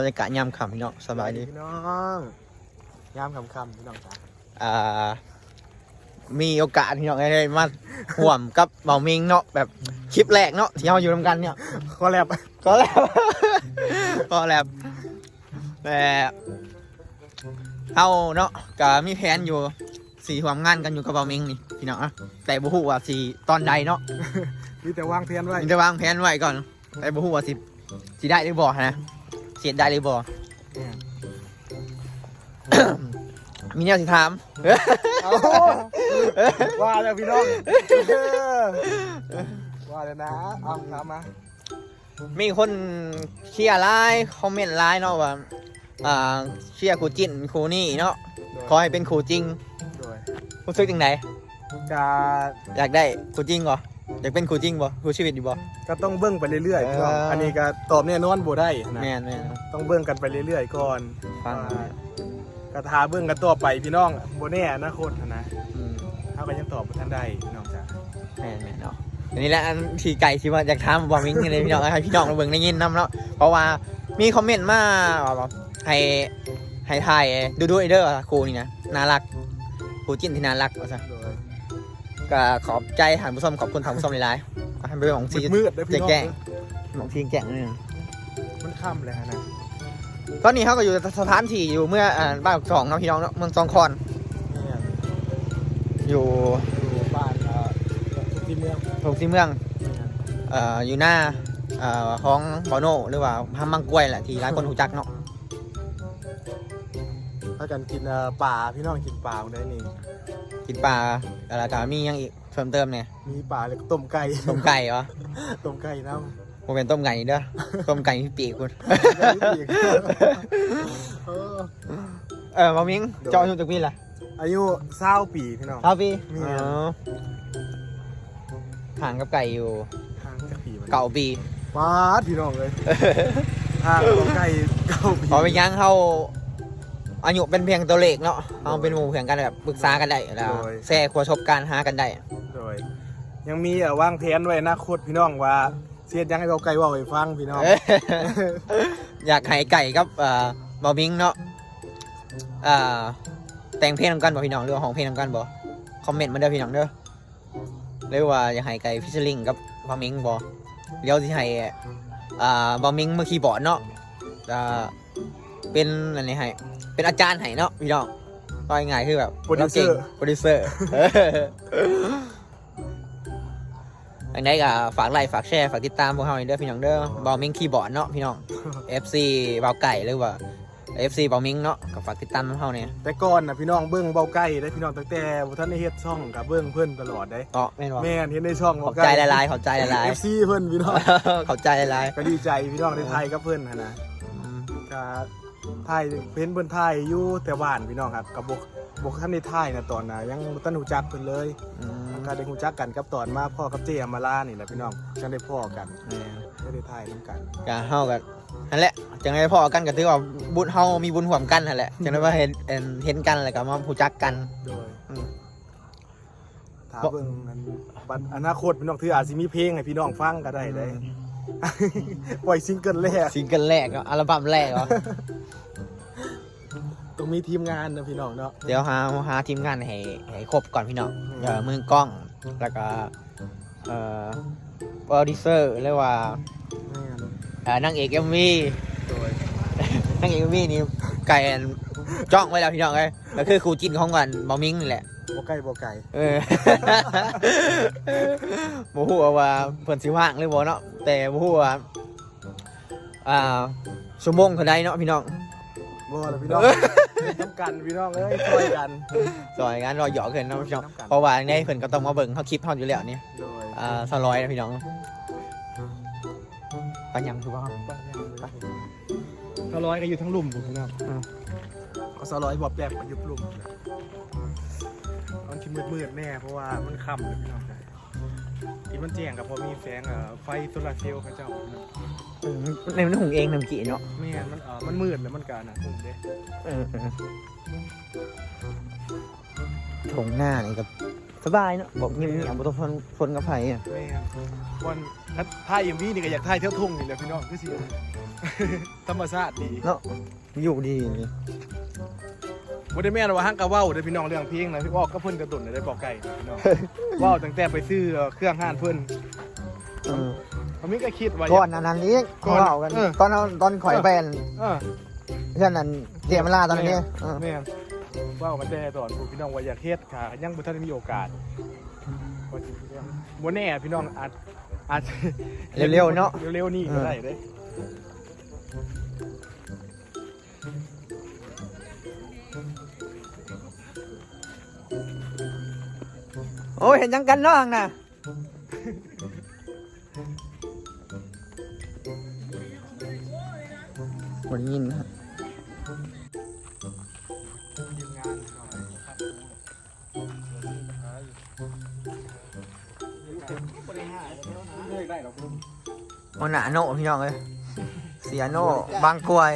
บรรยากาศยามค่ำพี่น้องสบายดีพี่น้องยามคำคำๆพี่น้องจ้าอ่า มีโอกาสพี่น้องได้มาห่วมกับเบามิงเนาะแบบคลิปแรกเนาะที่เราอยู่นำกันเนี่ยก็แลบก็แล้วก็แล้วแต่เอาเนาะก็มีแผนอยู่สีห่วมงานกันอยู่กับเบามิงนี่พี่น้องอะแต่บ่ฮู้ว่าสีตอนใดเนาะมีแต่วางเพียนไว้มันจะวางแผนไว้ก่อนแต่บ่ฮู้ว่าสิสิได้หรือบ่นะ เสียได้หรือบ่เนี่ยมีแนวสิถาม เอาว่าแล้วพี่น้องเออว่าแล้วนะเอาถามมามีคนเชียร์ไลน์คอมเมนต์ไลน์เนาะว่าอ่าเชียร์ครูจินครูนี่เนาะขอให้เป็นครูจริงโดยรู้สึกจังไดจะอยากได้ครูจริงเหรอ อยากเป็นครูจริงบ่ครูชีวิตดีบ่ ก็ต้องเบิ้งไปเรื่อยๆพี่น้องเอออั อันนี้ก็ตอบแน่นอนบ่ได้นะแม่นแม่นต้องเบิ้งกันไปเรื่อยๆก่อนฟังว่ากระทาเบิ้งกันต่อไปพี่น้องบ่แน่อนาคตนะอืมเขาก็ยังตอบบ่ทันได้พี่น้องจ้าแม่นแม่นเนาะอันนี้แหละอันที่ไก่ที่ว่าอยากถามบ่มิงเลยพี่น้องให้พี่น้องมาเบิ่งได้ยินนํเนาะเพราะว่ามีคอมเมนต์มาว่าแบบให้ให้ถ่ายดูดูไอเด้อครูนี่นะน่ารักครูจินที่น่ารักว่าซะโดย ก็ขอบใจท่านผู้ชมขอบคุณท่านผู้ชมหลายๆให้ไปของซีมืดๆเด้อพี่น้องแจ้งหมองทีแก่งนี่มันค่ำเลยฮะนะตอนนี้เขาก็อยู่สถานที่อยู่เมื่ออ่าบ้านสองเนาะพี่น้องเนาะเมืองสองคอนเนี่ยอยู่อยู่บ้านเอ่อที่เมืองตรงที่เมืองเอ่ออยู่หน้าเอ่อของบอโนหรือว่าฮัมมังกล้วยแหละที่หลายคนรู้จักเนาะถ้ากันกินเอ่อป่าพี่น้องกินป่าได้นี่ กินปลาอะไรก็มีหยังอีกเพิ่มเติมเนี่ยมีป่าแล้วก็ต้มไก่ต้มไก่เหรอต้มไก่น้โมเป็นต้มไก่นี่เด้อต้มไก่ที่ปีกคุณำเออเออมามิงเจาะอยู่จากพี่ล่ะอายุเศร้าปีพี่น้องครับพี่มีอ๋อห่างกับไก่อยู่ทางจะปีมันเก่าปีว้าดพี่น้องเลยทางต้มไก่เก้าปีพอไปยังเขา อายุเป็นเพียงตัวเลขเนาะเอาเป็นหมู่เพียงกันแบบปรึกษากันได้แล้วแชร์ประสบการณ์หากันได้ โดย ยังมีเอ่อวางแผนไว้อนาคตพี่น้องว่าเสียดยังให้เราไก่เว่าให้ฟังพี่น้องเอ้ยอยากให้ไก่กับเอ่อบอมิงเนาะเอ่อแต่งเพลงนำกันบ่พี่น้องหรือว่าห้องเพลงนำกันบ่คอมเมนต์มาเด้อพี่น้องเด้อหรือว่าอยากให้ไก่ฟิชเชอร์ลิงกับบอมิงบ่เดี๋ยวสิให้อ่าบอมิงมือคีย์บอร์ดเนาะอ่า เป็นอันนี้ให้เป็นอาจารย์ให้เนาะพี่น้องก็ง่ายๆคือแบบโปรดิวเซอร์โปรดิวเซอร์อันไหนก็ฝากไลค์ฝากแชร์ฝากติดตามพวกเราเด้อพี่น้องเด้อบอมิงคีย์บอร์ดเนาะพี่น้อง FC เบาไก่หรือว่า FC เบามิงเนาะก็ฝากติดตามพวกเราเนี่ยแต่ก่อนนะพี่น้องเบิ้งเบาไก่ได้พี่น้องตั้งแต่บ่ท่านได้เฮ็ดช่องกับเบิ้งเพิ่นตลอดได้อ๋อแม่นบ่แม่นเห็นในช่องขอบใจหลายๆขอบใจหลายเอฟซีเพิ่นพี่น้องๆขอบใจหลายก็ดีใจพี่น้องได้ไทยกับเพิ่นหั้นนะๆอืม ก็ไทยเพิ่นเพิ่นไทยอยู่แต่บ้านพี่น้องครับกับบกบกท่านได้ไทยนะตอนน่ะยังบ่ทันรู้จักเพิ่นเลยอืมก็ได้รู้จักกันกับตอนมาพ่อกับเจอมาลานี่แหละพี่น้องจังได้พ่อกันแม่นก็ได้ไทยนํกันก็เฮากันนั่นแหละจังไดพอกันก็ถือว่าบุญเฮามีบุญร่วมกันนั่นแหละจังไดว่าเห็นเห็นเห็นกันแล้วก็มารู้จักกัน โดยอืมถ้าเบิ่งอันบัดอนาคตพี่น้องถืออาจสิมีเพลงให้พี่น้องฟังก็ได้เลย ปล่อยซิงเกิลแรก ซิงเกิลแรกเนาะอัลบั้มแรกเนาะต้องมีทีมงานนะพี่น้องเนาะ เดี๋ยวหาหาทีมงานให้ให้ครบก่อนพี่น้องอืมเอ่อมือกล้องแล้วก็เอ่อโปรดิวเซอร์เรียกว่าแม่นเอ่อนางเอก MV โดยนางเอก MV นี่ไก่จ้องไว้แล้วพี่น้องเอ้ยก็คือครูจินของกันบอมิงนี่แหละ บ่ไกลบ่ไกลเออบ่ฮู้ว่าเพิ่นสิว่างหรือบ่เนาะแต่บ่ฮู้ว่าอ่าชั่วโมงเท่าใดเนาะพี่น้องบ่ล่ะพี่น้องน้ำกันพี่น้องเอ้ยช่วยกันซอยงานรอหยอกเพิ่นเนาะพี่น้องน้ำกันเพราะว่าในเพิ่นก็ต้องมาเบิ่งเฮาคลิปเฮาอยู่แล้วนี่โดยอ่าสร้อยนะพี่น้องปัญญังคือว่าสร้อยก็อยู่ทั้งลุ่มผมพี่น้องอืมเอาสร้อยบอบแปลกมาอยู่ลุ่ม มันชิมืดมืดๆแน่เพราะว่ามันค่ำเลยพี่น้องที่มันแจ้งกับพอมีแสงเอ่อไฟโซลาร์เซลล์เขาเจ้าพี่น้องเออในมันหุงเองนำกี่เนาะแม่นมันเออมันมืดแล้วมันการนะผมเด้เออเออถงหน้านี่ก็สบายเนาะบอกเงียบๆบ่ต้องทนทนกับไผอะแม่นวันถ้าถ่ายเอ็มวีนี่ก็อยากถ่ายเที่ยวทุ่งนี่แหละพี่น้องคือสิ ธรรมชาติดีเนาะอยู่ดี บ่ได้แม่นว่าฮังกะเว้าเด้อพี่น้องเรื่องเพลงนะพี่บอกก็เพิ่นกระตุนได้บอกไก่พี่น้องเว้าตั้งแต่ไปซื้อเครื่องห้านเพิ่นเออผมมีก็คิดว่าก่อนอันนั้นนี้ก่ก่ออนนเอากันเออ ตอนเอาตอนข่อยแฟนเออ เพื่อนนั้นเสียเวลาตอนนี้เออแม่นเว้ากันแต่ตอนพี่น้องว่าอยากเฮ็ดค่ะยังบ่ทันได้มีโอกาสว่าสิเรื่องบ่แน่พี่น้องอาจอาจเร็วๆเนาะ เร็วๆนี่ก็ได้เด้ โอ้ยเห็นยังกันเนาะอังน่ะบนยินนะทีมงานหน่อยครับเลิกได้หรอกคุณโอหนาโนพี่น้องเอ้ยเสียโนบางกรวย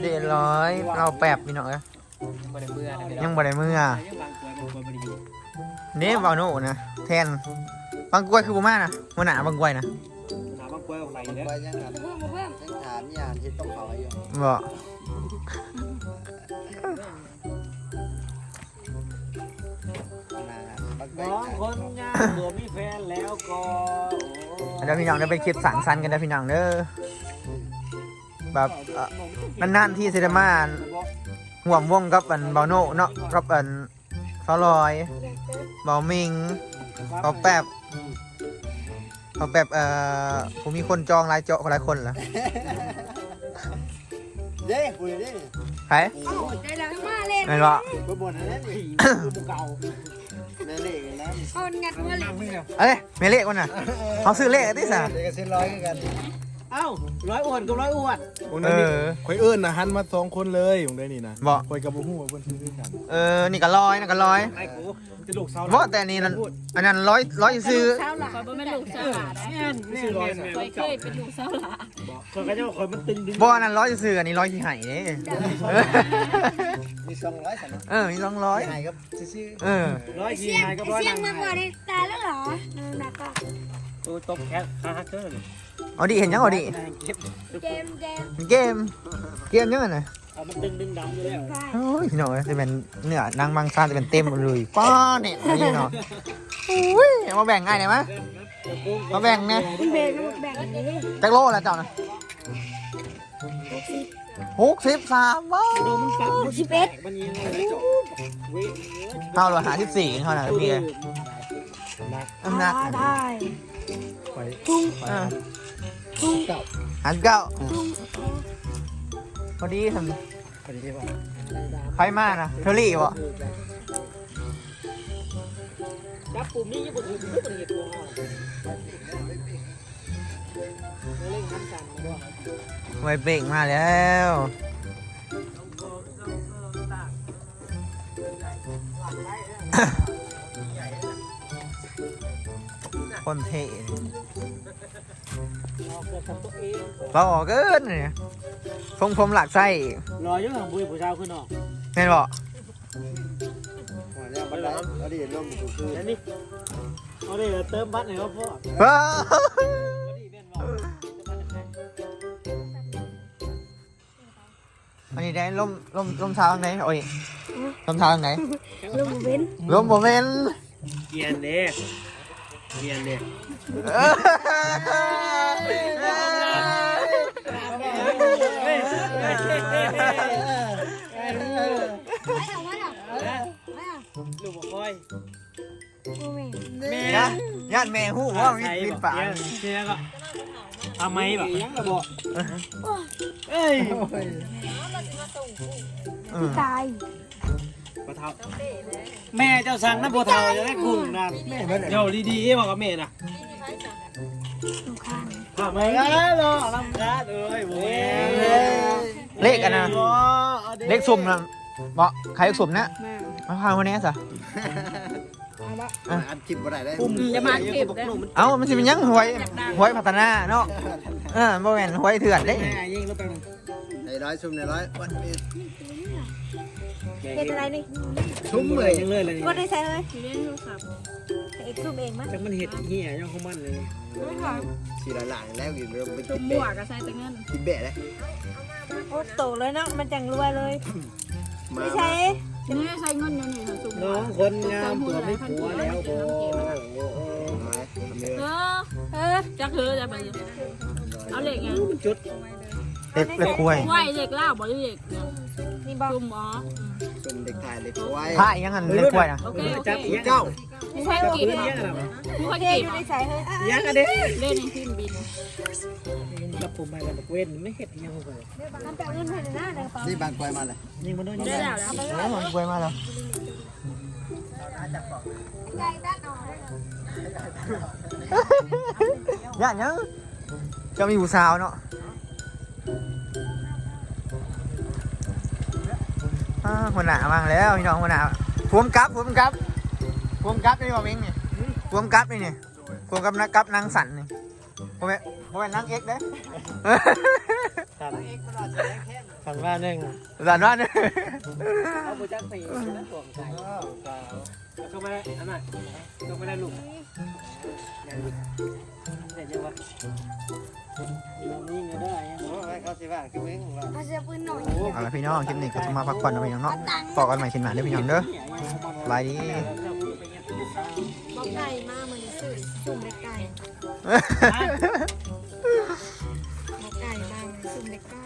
เรียบร้อยเราแปบพี่น้องเอ้ย ยัองงบ่ได้มือยังบางกลวยบางกลวยบ่ได้อยู่เน่บาโนนะแทนบางกรวยคือบูมานะโอหนาบางกรวยนะถามบางกลวยออกไปเด้อไปยังครับยังถามยานที่ต้องเขาอยู่บ่นาบักไปน้องคนงามบ่มีแฟนแล้วก็เดี๋ยวพี่น้องได้ไปคลิปสังสรรค์กันเด้อพี่น้องเด้อแบบเอ่อนานๆที่เซนมา ห่วมวงกับอันเบาโนเนาะกับอันซอลอยเบามิงเขาแป๊บเขาแป๊บเอ่อผมมีคนจองหลายเจาะหลายคนเหรอเด้คุยเด้ใครโอ้ยได้แล้วมาเล่นไม่รู้ไปบ่นนั่นนี่เก่านั่นเด็กนะเอางัดมาเล่นเอ้ยไม่เลขวันน่ะเขาซื้อเลขที่สามเด็กก็เส้นร้อยกัน เอ้าร้อยอ้วนกับร้อยอ้วนวงเอนั้นนี่อ ข่อยเอิ้นนะหันมาสองคนเลยวงได้นี่นะบ่ ข่อยกับบ่ฮู้ว่าเพิ่นซื้อด้วยกันเออ นี่ก็ร้อยนี่ก็ร้อยไอ้กูจะลูกเสาเพราะแต่อันนี่นั่นอันนั้นร้อยร้อยซื้อเช้าหลังคอยเป็นลูกสาวหลาได้แม่นแม่นแม่นคอยเคยเป็นลูกสาวหลาคนก็จะว่าคนมันตึงดึงบ่อันนั้นร้อยซื้ออันนี้ร้อยที่ไห้เด้เออมีสองร้อยสันเออมีสองร้อยยังไงครับซื้อเออ ร้อยเสียี่ยงไงก็ร้อยเสียงนางมาบ่ได้ตายแล้วเหรอนักก็ ตัวตบแค่คาฮักเกอร์ เอาดิเห็นยังเอาดิเก็บเกมเกมเกมเกมยังไงนะเอามันดึงดึงดำอยู่แล้วใช่โอ้ยพี่น้องเอ้ยจะเป็นเนื้อนางบางซานจะเป็นเต็มหมดเลยป้าเนี่ยนี่เนาะอุ้ยเอามาแบ่งง่ายเลยมั้ยมาแบ่งเนี่ยคุณเบงแบ่งนี้จักโลแล้วเจ้านะหกสิบสามว้าวดูมันปักสิบเอ็ดมันยังไงจบเว้ยเท่าเราหาสิบสี่เท่านั้นพี่เลยน้ำหนักได้ข่อยทุ่ง อ่าทุ่งหันเก้าทุ่งพอดีทพอดีว่าำไฟมานะเทอรี่บ่จับปุ่มนี้ยังบ่ถึงไม่เป็นเหตุตัวเล่นน้ำกันบ่ไวเบรกมาแล้วคนเท่ ออกจากตัวเองเราออกเกินเนี่ยทรงผมหลักไส้รอยังหางบุยผู้ชายขึ้นออกเห็นบ่แล้วบันไดเอาดิร่มถูกคือแล้วนี่เอาดิเติมบัตรหน่อยครับพ่อเฮ้ยเอาดิเวียนบอกอันนี้ได้ล่มล่มล่มเท้าทางไหนโอ้ยล่มเท้าทางไหนลูกเว้นล่มโมเมนต์เกียนเด้เกียนเด้ ลูกบอกคอยแม่แม่ญาติแม่หูว่ามีปีนป่าเชียก็ทำไมแบบยังระบอกเอ้ยตายปะเทาแม่เจ้าสั่งนะบัวเทาจะได้กุ้งนั่นเดี๋ยวดีๆบอกกับแม่นะ ข้างทำไมล่ะลำคาดเอ้ยโว้ยเลขอันนะเลขสุ่มนะบอกใครเลขสุ่มนะแม่มาพาคนนี้สะอันจิบบ่ได้ได้ปุ่มจะมาเก็บได้เอ้ามันสิเป็นหยังหวยหวยพัฒนาเนาะเออบ่แม่นหวยเถื่อนเด้แม่ยิงก็เป็นในร้อยซุ่มในร้อยวันนี้เฮ็ดอะไรนี่ชุ่มเลยจังเลยเลยก็ได้ใช้เลยอยู่เล่นโทรศัพท์เอกซุ่มเองมั้ยจังมันเห็ดเหี้ยยังของมันเลย ไม่ค่ะสีละหลังแล้วกินเริ่มไปจุกิมนหมเบะวกกับใส่แต่เงินกินเบะเลยโอ้โตเลยเนาะมันจังรวยเลยมาไม่ใช่นี่ใช้เงินอยู่นี่ค่ะจุมหมน้วอกงคนงามตัวไม่ผัวแล้วโอ้มาทำเยอะเออเออจักเธอจะไปเอาเหล็กไง จุด เล็กเล็กกล้วยไหวเหล็กล่าบ่เหล็กนี่บอกจุมอ๋อชมเด็กไทยเด็กไว้ผ้าอีกอยังงั้นเล็กกล้วยนะโอเคโอเคจับเจ้ามีใครจับกินเพื่อนยังไงมีใครเทกิอนยู่ในสายเฮ้ยยังกันเด้เล่นในขึ้นบินกับผมมากับเว้นไม่เห็ดยังเลยทำแต่เงินให้หน้าเด้อเปล่านี่บางกลวยมาเลยยิงมันด้วยได้แล้วแล้วโอ้ยกล้วยมาแล้วย่านยังจะมีผู้สาวเนาะ อ่าหัวหน้ามาแล้วพี่น้องหัวหน้าพวมกับพวมกับพวมกับนี่ว่าเม้งนี่พวมกับนี่นี่พวมกับนักกับนางสันนี่ผมเป็นผมเป็นนางเอ็กเด้สันสันว่าหนึ่งสันว่าเนี่ยเอาบูจักสีแล้วตัวไก่ก็ไม่ได้อันนั้นก็ไม่ได้ลูก เห็นยังวะนี่เงินได้โอ้ยเขาสิว่าคือเม้งว่าเอาเสื้อปืนหน่อยเอาละพี่น้องคลิปนี้ก็จะมาพักผ่อนเอาไปอย่างเนาะปอกกันใหม่คลิปหน้าเด้อพี่น้องเด้อบายดีบอกไก่มาเหมือนสื่อซุ่มเล็กไก่บอกไก่มาเหมือนซุ่มเล็กไก่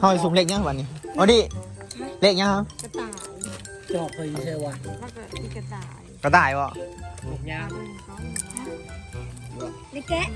เฮ้ยสุ่มเล็กยังวันนี้อ๋อดิเล็กยังครับกระต่ายจอบเคยใช่ว่าแล้วก็มีกระต่ายกระต่ายวะ ลูกยานี่แกะ